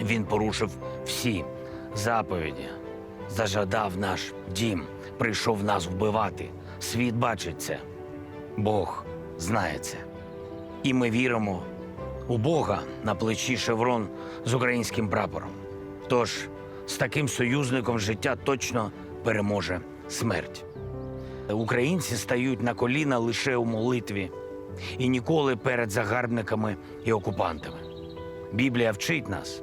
він порушив всі заповіді, зажадав наш дім, прийшов нас вбивати. Світ бачить це, Бог знає це. І ми віримо у Бога на плечі шеврон з українським прапором. Тож з таким союзником життя точно переможе смерть. Українці стають на коліна лише у молитві і ніколи перед загарбниками і окупантами. Біблія вчить нас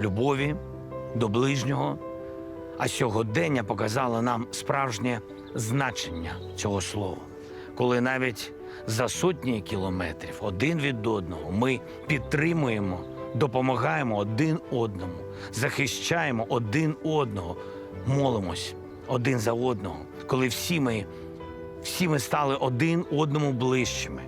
любові до ближнього, а сьогодення показало нам справжнє значення цього слова, коли навіть за сотні кілометрів один від одного ми підтримуємо, допомагаємо один одному, захищаємо один одного, молимось один за одного, коли всі ми, всі ми стали один одному ближчими.